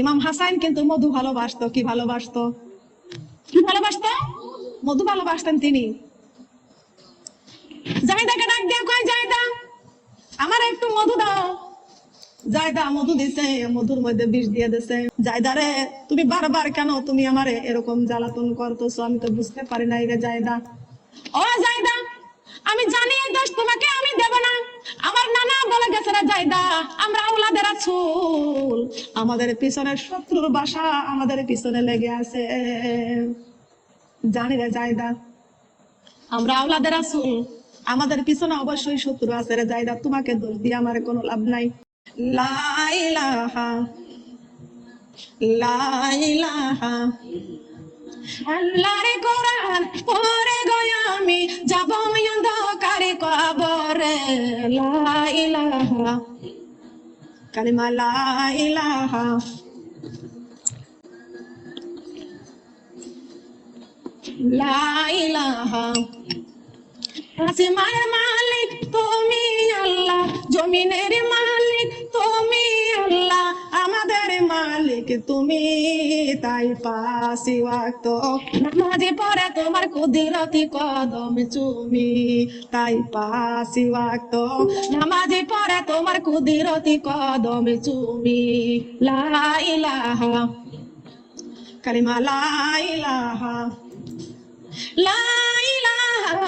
ইমাম হাসান কিন্তু মধু ভালোবাসতো, কি ভালোবাসতো? কি ভালোবাসতো? মধু ভালোবাসতেন তিনি। জায়দাকে ডাক দিয়ে কয় জায়দা আমার একটু মধু দাও। জায়দা মধু দিছে, মধুর মধ্যে বিষ দিয়ে দিছে। জায়দা রে, তুমি বারবার কেন তুমি আমারে এরকম জ্বালাতন করতেছো? আমি তো বুঝতে পারি নাই রে জায়দা ও জায়দা আমি জানি এই দোষ তোমাকে আমি দেব না। জায়দা আমরা আউলাদের আছুল আমাদের পিছনে শত্রুর বাসা, আমাদের পিছনে লেগে আছে। জানি রে জায়দা, আমরা আওলাদের আসুল আমাদের পিছনে অবশ্যই শত্রু আছে রে জায়দা, তোমাকে দোষ দিয়ে আমার কোনো লাভ নাই। লাইলাহা লাইলাহা আল্লাহর কোরআন পড়ে গয়া আমি যাব অন্ধকারে কবরে। লাইলাহা কালিমা লাইলাহা লাইলাহা আসমানের মালিক তুমি আল্লাহ জমিনের তুমি তাই পাশি ওয়াক্ত নামাজে পড়ে তোমার কুদিরতি কদম চুমি তাই পাশি ওয়াক্ত নামাজে পড়ে তোমার কুদিরতি কদম চুমি লাইলাহা। কালিমা লাইলাহা। লা ইলাহা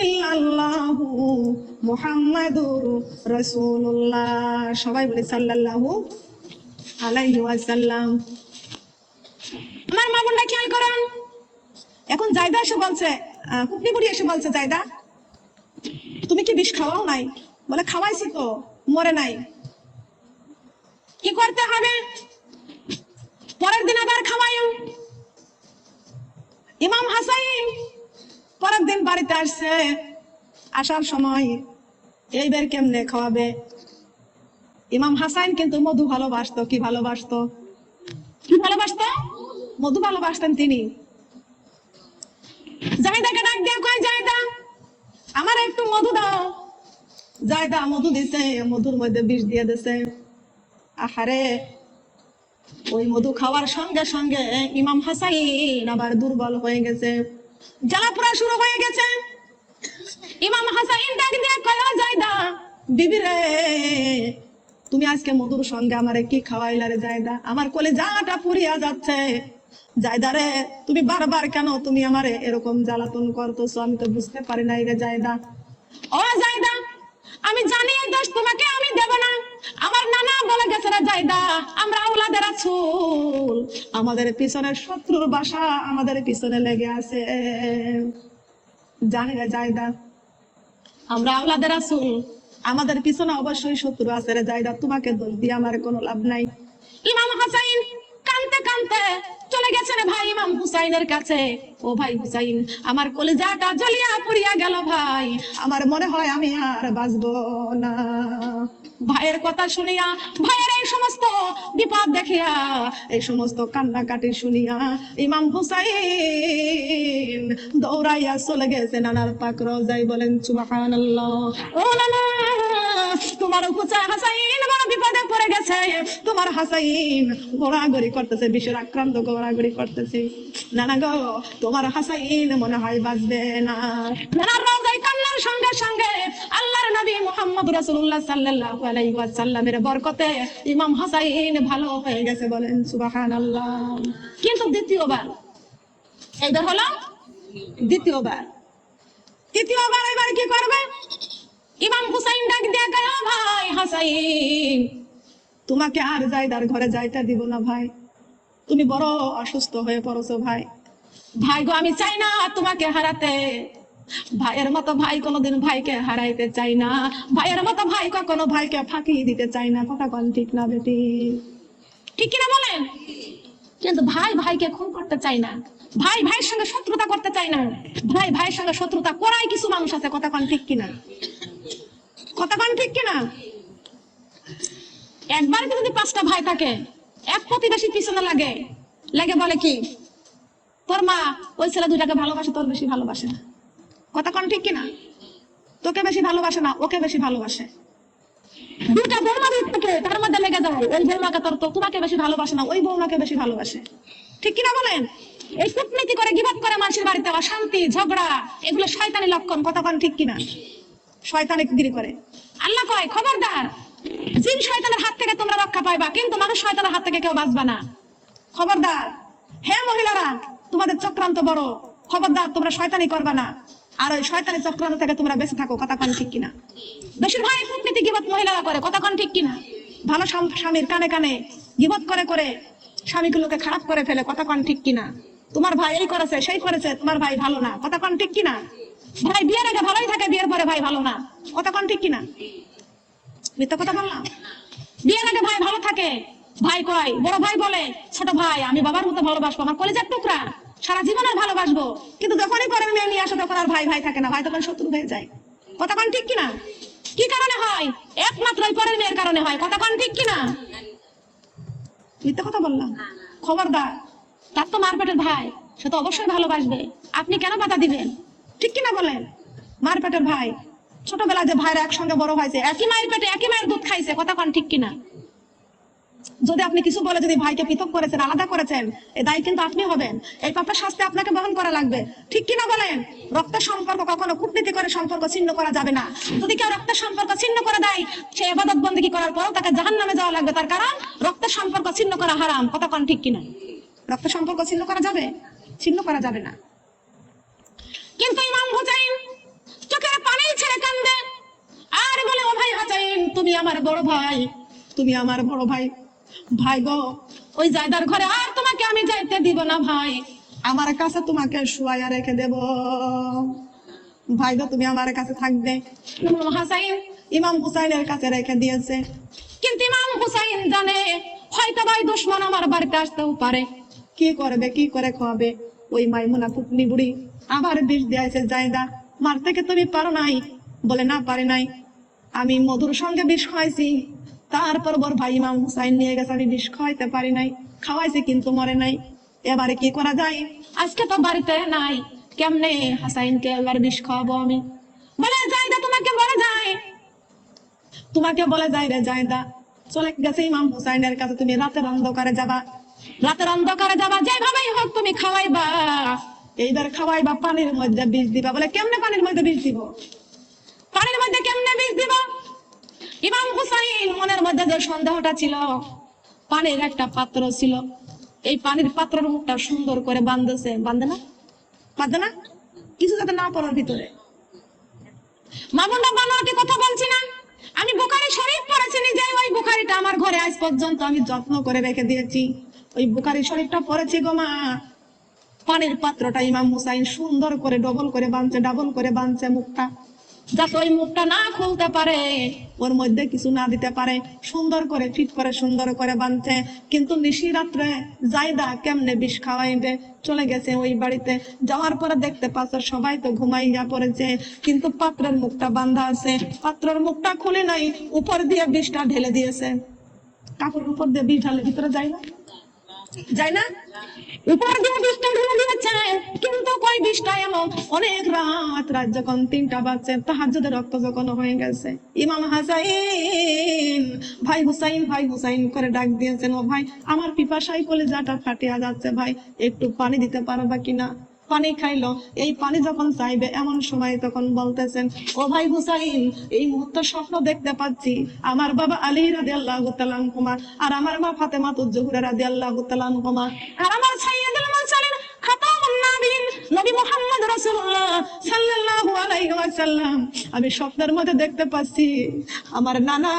ইল্লাল্লাহু মুহাম্মাদুর রাসূলুল্লাহ। সবাই বলে সাল্লাল্লাহু আমার মা বোনরা খেয়াল করুন? এখন জায়দা এসে বলছে কুকনি বুড়ি এসে বলছে, জায়দা, তুমি কি বিষ খাওয়াও নাই? বলে, খাওয়াইছি তো, মরে নাই। কি করতে হবে? পরের দিন আবার খাওয়াইও। ইমাম হাসাইন পরের দিন বাড়িতে আসছে। আসার সময় এইবার কেমনে খাওয়াবে? ইমাম হাসাইন কিন্তু মধু ভালোবাসতো, কি ভালোবাসতো? কি ভালোবাসতো? মধু ভালোবাসতেন তিনি। জায়দাকে ডাক দিয়ে কয় জায়দা আমার একটু মধু দাও। জায়দা মধু দিছে, মধুর মধ্যে বিষ দিয়ে দিছে। আহারে, ওই মধু খাওয়ার সঙ্গে সঙ্গে ইমাম হাসাইন আবার দুর্বল হয়ে গেছে। জ্বালাপোড়া শুরু হয়ে গেছে। ইমাম হাসাইন ডাক দিয়ে কয়া জায়দা বিবি রে তুমি আজকে মধুর সঙ্গে আমারে কি খাওয়াইলা রে জায়দা? আমার কোলে জাটা পুরিয়া যাচ্ছে। জায়দা রে, তুমি বারবার কেন তুমি আমারে এরকম জ্বালাতন করতেছো? আমি তো বুঝতে পারি নাই রে জায়দা। ও জায়দা, আমি জানি দোষ তোমাকে আমি দেব না। আমার নানা বলে গেছে রে জায়দা, আমরা আউলাদের আছুল আমাদের পিছনে শত্রুর বাসা আমাদের পিছনে লেগে আছে। জানি রে জায়দা, আমরা আউলাদের আসুল আমাদের পিছনে অবশ্যই শত্রু আছে রে জায়দা, তোমাকে দোষ দিয়ে আমার কোনো লাভ নাই। ইমাম হাসাইন কানতে কানতে চলে গেছে রে ভাই ইমাম হুসাইনের কাছে। ও ভাই হুসাইন আমার কলিজাটা জ্বলিয়া পুড়িয়া গেল ভাই। আমার মনে হয় আমি আর বাঁচবো না। ভাইয়ের কথা শুনিয়া ভাইয়ের এই সমস্ত বিপদ দেখিয়া এই সমস্ত কান্নাকাটি শুনিয়া ইমাম হুসাইন দৌড়াইয়া চলে গেছে। নানার পাক রোজাই বলেন সুবহানাল্লাহ। ও নানা! তোমার হুসা হাসাইন বড় বিপদে পড়ে গেছে। তোমার হাসাইন করতেছে আক্রান্ত করতেছে। গো, তোমার হাসাইন মনে হয় বাঁচবে না। রোজাই কান্নার সঙ্গে সঙ্গে আল্লাহর নবী মুহাম্মদ বরকতে ইমাম হাসাইন ভালো হয়ে গেছে বলেন, সুবহানাল্লাহ। কিন্তু দ্বিতীয়বার এইবার হলো দ্বিতীয়বার। তৃতীয়বার এবার কি করবে? ইমাম হুসাইন ডাক দিয়ে গেল, ভাই হাসাইন, তোমাকে আর যাইদার ঘরে যাইতে দিব না ভাই। তুমি বড় অসুস্থ হয়ে পড়ছো ভাই। ভাই গো, আমি চাই না তোমাকে হারাতে। ভাইয়ের মতো ভাই কোনোদিন ভাইকে হারাইতে চাই না। ভাইয়ের মতো ভাই কখনো ভাইকে ফাঁকি দিতে চাই না। কথা কোন ঠিক না বেটি? ঠিক কিনা বলেন? কিন্তু ভাই ভাইকে খুন করতে চাই না। ভাই ভাইয়ের সঙ্গে শত্রুতা করতে চাই না। ভাই ভাইয়ের সঙ্গে শত্রুতা করাই কিছু মানুষ আছে। কথা কন ঠিক কিনা? কথা কোন ঠিক কিনা? একবার যদি পাঁচটা ভাই থাকে, এক প্রতিবেশী পিছনে লাগে। লাগে বলে কি? তোর মা ওই ছেলে ভালোবাসে, তোর বেশি ভালোবাসে না। কথা কোন ঠিক কিনা? তোকে বেশি ভালোবাসে না, ওকে বেশি ভালোবাসে। দুটা বৌমা থাকে তার মধ্যে লেগে ওই বৌমাকে তোর তো তোমাকে বেশি ভালোবাসে না, ওই বৌমাকে বেশি ভালোবাসে। ঠিক কিনা বলেন? এই কূটনীতি করে গিবাদ করে মানুষের বাড়িতে অশান্তি, ঝগড়া, এগুলো শয়তানি লক্ষণ, কথা কতক্ষণ ঠিক কিনা? শয়তানি গিরি করে। আল্লাহ কয়, খবরদার, জিন শয়তানের হাত থেকে তোমরা রক্ষা পাইবা, কিন্তু মানুষ শয়তানের হাত থেকে কেউ বাঁচবা না। খবরদার, হে মহিলারা, তোমাদের চক্রান্ত বড়। খবরদার, তোমরা শয়তানি করবা না। আর ওই শয়তানি চক্রান্ত থেকে তোমরা বেঁচে থাকো কতক্ষণ ঠিক কিনা। বেশিরভাগ কূটনীতি গিবত মহিলারা করে কতক্ষণ ঠিক কিনা। ভালো স্বামীর কানে কানে গিবত করে করে স্বামীগুলোকে খারাপ করে ফেলে কতক্ষণ ঠিক কিনা। তোমার ভাই এই করেছে, সেই করেছে, তোমার ভাই ভালো না কতক্ষণ ঠিক কিনা। ভাই, বিয়ের আগে ভালোই থাকে, বিয়ের পরে ভাই ভালো না। কতক্ষণ ঠিক কিনা? মিথ্যা কথা বললাম বিয়ের আগে ভাই ভালো থাকে। ভাই কয়, বড় ভাই বলে, ছোট ভাই, আমি বাবার মতো ভালোবাসবো, আমার কলেজের টুকরা। সারা জীবন আর ভালোবাসবো। কিন্তু যখনই পরের মেয়ে নিয়ে আসে, তখন আর ভাই ভাই থাকে না। ভাই তখন শত্রু হয়ে যায়। কথা কতক্ষণ ঠিক কিনা? কি কারণে হয়? একমাত্র পরের মেয়ের কারণে হয়। কথা কতক্ষণ ঠিক কিনা? মিথ্যা কথা বললাম খবরদার। তার তো মারপেটের ভাই। সে তো অবশ্যই ভালোবাসবে। আপনি কেন বাধা দিবেন? ঠিক কিনা বলেন? মারপেটের ভাই। ছোটবেলায় যে ভাইরা একসঙ্গে বড় হয়েছে, একই মায়ের পেটে একই মায়ের দুধ খাইছে কতক্ষণ ঠিক কিনা? যদি আপনি কিছু বলে যদি ভাইকে পৃথক করেছেন, আলাদা করেছেন, এ দায়ী কিন্তু আপনি হবেন। এই পাপের শাস্তি আপনাকে বহন করা লাগবে। ঠিক কিনা বলেন? রক্তের সম্পর্ক কখনো কূটনীতি করে সম্পর্ক ছিন্ন করা যাবে না। যদি কেউ রক্তের সম্পর্ক ছিন্ন করে দেয়, সে এবাদত বন্দী করার পরও তাকে জাহান নামে যাওয়া লাগবে। তার কারণ, রক্তের সম্পর্ক ছিন্ন করা হারাম। কতক্ষণ ঠিক কিনা? রক্তের সম্পর্ক ছিন্ন করা যাবে? ছিন্ন করা যাবে না। কিন্তু ইমাম হুসাইন চোখের পানি ছেড়ে কান্দে। আর বলে, ও ভাই হাসাইন, তুমি আমার বড় ভাই, তুমি আমার বড় ভাই। ভাই গো, ওই জায়দার ঘরে আর তোমাকে আমি যাইতে দিব না ভাই। আমার কাছে তোমাকে শুয়াইয়া রেখে দেব। ভাই গো, তুমি আমার কাছে থাকবে। হাসাইন, ইমাম হুসাইনের কাছে রেখে দিয়েছে। কিন্তু ইমাম হুসাইন জানে, হয়তো ভাই দুশ্মন আমার বাড়িতে আসতেও পারে। কি করবে, কি করে খাওয়াবে? ওই মাইমুনা পুতনি বুড়ি। আবার বিষ দিয়েছে জায়দা মার থেকে তুমি পারো নাই। বলে, না, পারে নাই। আমি মধুর সঙ্গে বিষ খাওয়াইছি। তারপর বর ভাই ইমাম হুসাইন নিয়ে গেছে, আমি বিষ খাওয়াইতে পারি নাই। খাওয়াইছি, কিন্তু মরে নাই। এবারে কি করা যায়? আজকে তো বাড়িতে নাই। কেমনে হাসাইনকে এবার বিষ খাওয়াবো আমি? বলে, জায়দা, তোমাকে বলে যায়। তোমাকে বলে যায় রে, জায়দা। চলে গেছে ইমাম হুসাইনের কাছে, তুমি রাতের অন্ধকারে যাবা। রাতের অন্ধকারে যাবা, যেভাবেই হোক তুমি খাওয়াইবা। এইবার খাওয়াই বা পানির মধ্যে বিষ দিবা। বলে, কেমনে পানির মধ্যে বিষ দিব? পানির মধ্যে কেমনে বিষ দিব? ইমাম হুসাইন মনের মধ্যে যে সন্দেহটা ছিল, পানির একটা পাত্র ছিল। এই পানির পাত্রের মুখটা সুন্দর করে বাঁধতেছে বাঁধে না? বাঁধে না? কিছু যাতে না পড়ার ভিতরে। মামুন্ডা বানোয়াটি কথা বলছি না? আমি বুখারি শরীফ পড়েছি নিজে ওই বুখারিটা আমার ঘরে আজ পর্যন্ত আমি যত্ন করে রেখে দিয়েছি। ওই বুখারি শরীফটা পড়েছি গো মা। পানির পাত্রটা ইমাম হুসাইন সুন্দর করে ডবল করে বাঁধছে ডাবল করে বাঁধছে মুখটা। যাতে ওই মুখটা না খুলতে পারে, ওর মধ্যে কিছু না দিতে পারে। সুন্দর করে ফিট করে, সুন্দর করে বাঁধছে কিন্তু নিশি রাত্রে জায়দা কেমনে বিষ খাওয়াইবে? চলে গেছে ওই বাড়িতে। যাওয়ার পরে দেখতে পাচ্ছ সবাই তো ঘুমাইয়া পড়েছে। কিন্তু পাত্রের মুখটা বান্ধা আছে। পাত্রের মুখটা খুলে নাই, উপর দিয়ে বিষটা ঢেলে দিয়েছে। কাপড় উপর দিয়ে বিষ ঢালে ভিতরে যায় না? যায় না? উপর দিয়ে বৃষ্টি ঢেলে দিয়েছে, কিন্তু কই বৃষ্টি এমন অনেক রাত রাত যখন তিনটা বাজছে, তাহাজ্জুদের রক্ত যখন হয়ে গেছে। ইমাম হাসাইন, ভাই হুসাইন ভাই হুসাইন করে ডাক দিয়েছেন, ও ভাই, আমার পিপাসাই কলেজাটা ফাটিয়া যাচ্ছে, ভাই, একটু পানি দিতে পারবা কিনা? পানি খাইলো। এই পানি যখন চাইবে, এমন সময় তখন বলতেছেন, ও ভাই হুসাইন, এই মুহূর্তে স্বপ্ন দেখতে পাচ্ছি। আমার বাবা আলী রাদি আল্লাহ কুমার আর আমার মা ফাতেমা তুজ্জহুরা রাদি আল্লাহ কুমার আর আমার সাইয়েদুল মুরসালিন ওয়াসাল্লাম আমি স্বপ্নের মধ্যে দেখতে পাচ্ছি আমার নানা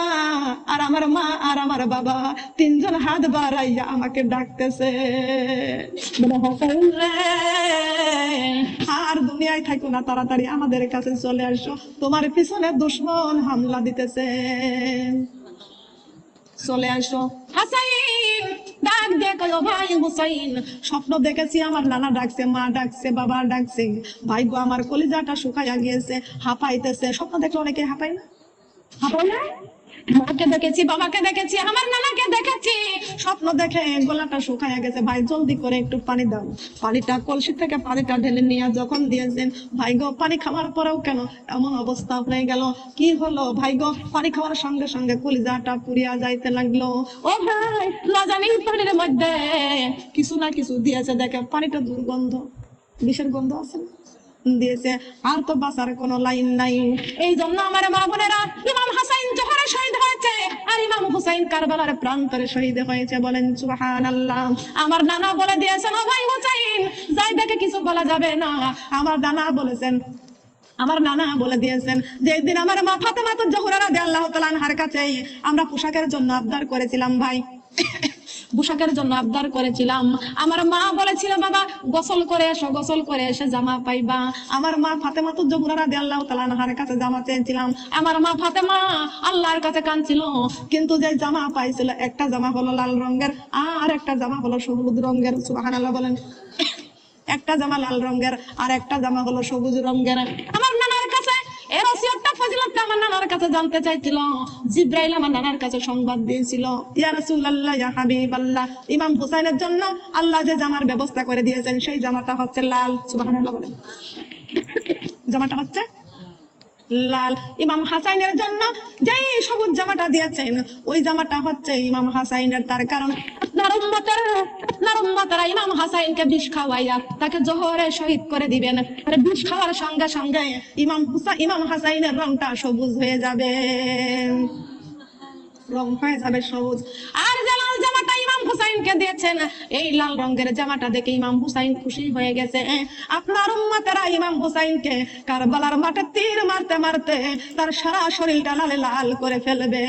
আর আমার মা আর আমার বাবা তিনজন হাত বাড়াইয়া আমাকে ডাকতেছে। বলে, "হাসান রে, আর দুনিয়ায় থাকো না তাড়াতাড়ি আমাদের কাছে চলে আসো। তোমার পিছনে দুশ্মন হামলা দিতেছে। চলে আসো। হাসাইন! ডাক ভাই হুসাইন। স্বপ্ন দেখেছি আমার নানা ডাকছে, মা ডাকছে, বাবা ডাকছে। ভাই গো, আমার কলিজাটা শুকাইয়া গিয়েছে, হাঁপাইতেছে। স্বপ্ন দেখলে অনেকে হাঁপাই না? হাঁপাই না? মাকে দেখেছি, বাবাকে দেখেছি, আমার নানাকে দেখেছি। স্বপ্ন দেখে গলাটা শুকায় গেছে। ভাই, জলদি করে একটু পানি দাও। পানিটা কলসি থেকে পানিটা ঢেলে নিয়ে যখন দিয়েছেন। ভাই গো, পানি খাওয়ার পরেও কেন এমন অবস্থা হয়ে গেল? কি হলো? ভাই গো, পানি খাওয়ার সঙ্গে সঙ্গে কলিজাটা পুড়িয়া যাইতে লাগল। ও ভাই লাজানি পানির মধ্যে। কিছু না কিছু দিয়েছে, দেখে পানিটা দুর্গন্ধ, বিষের গন্ধ আছে না? দিয়েছে। আর তো বাঁচার কোনো লাইন নাই। এই জন্য আমার মা বোনেরা, ইমাম হাসাইন জোহরে শহীদ হয়েছে, আর ইমাম হুসাইন কারবালার প্রান্তরে শহীদ হয়েছে বলেন আল্লাহ আমার নানা বলে দিয়েছেন, ও ভাই হুসাইন, যাই দেখে কিছু বলা যাবে না। আমার নানা বলেছেন, আমার নানা বলে দিয়েছেন যে দিন আমার মা ফাতেমা তো জহুরারা দে আল্লাহ তাআলা আনহার কাছে আমরা পোশাকের জন্য আবদার করেছিলাম ভাই। পোশাকের জন্য আবদার করেছিলাম। আমার মা বলেছিল, বাবা, গোসল করে এসো, গোসল করে এসে জামা পাইবা। আমার মা ফাতেমা তো জহুরারা দে আল্লাহ তাআলা আনহার কাছে জামা চেয়েছিলাম। আমার মা ফাতেমা আল্লাহর কাছে কাঁদছিল, কিন্তু যে জামা পাইছিল, একটা জামা হলো লাল রঙের, আর একটা জামা হলো সবুজ রঙের। সুবহানাল্লাহ বলেন। একটা জামা লাল রঙের, আর একটা জামা হলো সবুজ রঙের। আমার এর ফজিলতটা আমার নানার কাছে জানতে চাইছিল। জিব্রাইল আমার নানার কাছে সংবাদ দিয়েছিল। ইয়া রাসূলুল্লাহ, ইয়া হাবিবাল্লাহ, ইমাম হুসাইনের জন্য আল্লাহ যে জামার ব্যবস্থা করে দিয়েছেন, সেই জামাটা হচ্ছে লাল। সুবহানাল্লাহ বলেন। জামাটা হচ্ছে লাল। ইমাম হাসাইনের জন্য যেই সবুজ জামাটা দিয়েছেন, ওই জামাটা হচ্ছে ইমাম হাসাইনের তার কারণ। আপনার উম্মতের ইমাম হাসাইনকে বিষ খাওয়াইয়া তাকে জোহরে শহীদ করে দিবেন। আর বিষ খাওয়ার সঙ্গে সঙ্গে ইমাম ইমাম হাসাইনের রংটা সবুজ হয়ে যাবে। রং হয়ে যাবে সবুজ। আর যে লাল জামাটা ইমাম হুসাইনকে দিয়েছেন। এই লাল রঙের জামাটা দেখে ইমাম হুসাইন খুশি হয়ে গেছে। আপনার ইমাম হুসাইনকে কারবালার মাঠে তীর মারতে মারতে তার সারা শরীরটা লালে লাল করে ফেলবে।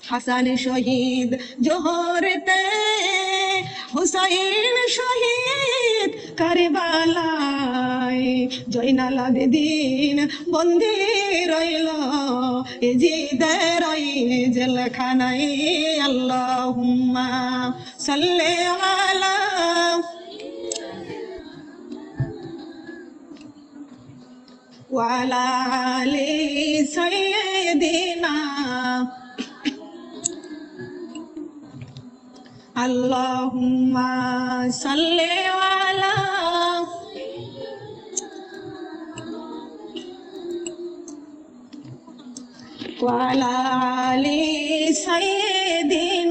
হাসান শহীদ জোহরতে, হুসাইন শহীদ কারবালায় জয়নাল আবেদিন বন্দি রইল এজিদের ওই জেলখানায় আল্লাহুম্মা সাল্লি আলা ওয়ালা আলি সাইয়্যিদিনা اللهم صل على وعلى آل سيدنا